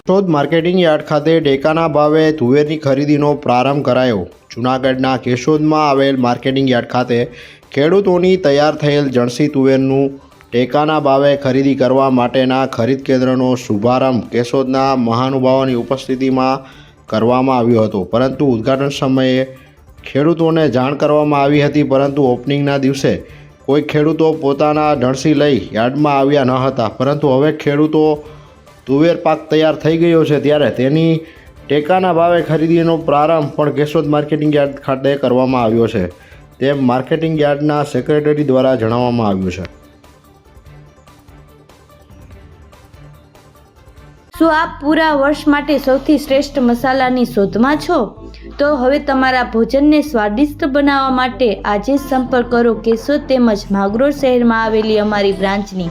Keshod marketing yard ખાતે ટેકાના ભાવે તુવેરની ખરીદીનો પ્રારંભ કરાયો. જૂનાગઢના કેશોદમાં આવેલ માર્કેટિંગ યાર્ડ ખાતે ખેડૂતોની તૈયાર થયેલ જણસી તુવેરનું ટેકાના ભાવે ખરીદી કરવા માટેના ખરીદ કેન્દ્રનો શુભારંભ કેશોદના મહાનુભાવોની ઉપસ્થિતિમાં કરવામાં આવ્યો હતો. પરંતુ ઉદ્ઘાટન સમયે ખેડૂતોને જાણ કરવામાં આવી હતી, પરંતુ ઓપનિંગના દિવસે કોઈ ખેડૂતો પોતાના જણસી લઈ યાર્ડમાં આવ્યા ન હતા. પરંતુ હવે ખેડૂતો તુવેર પાક તૈયાર થઈ ગયો છે ત્યારે તેની ટેકાના ભાવે ખરીદીનો પ્રારંભ પણ કેશોદ માર્કેટિંગ યાર્ડ ખાતે કરવામાં આવ્યો છે. તેમ માર્કેટિંગ યાર્ડના સેક્રેટરી દ્વારા જણાવવામાં આવ્યું છે. શું આપ પૂરા વર્ષ માટે સૌથી શ્રેષ્ઠ મસાલાની શોધમાં છો? તો હવે તમારા ભોજનને સ્વાદિષ્ટ બનાવવા માટે આજે સંપર્ક કરો કેશોદ તેમજ માગરોળ શહેરમાં આવેલી અમારી બ્રાન્ચની.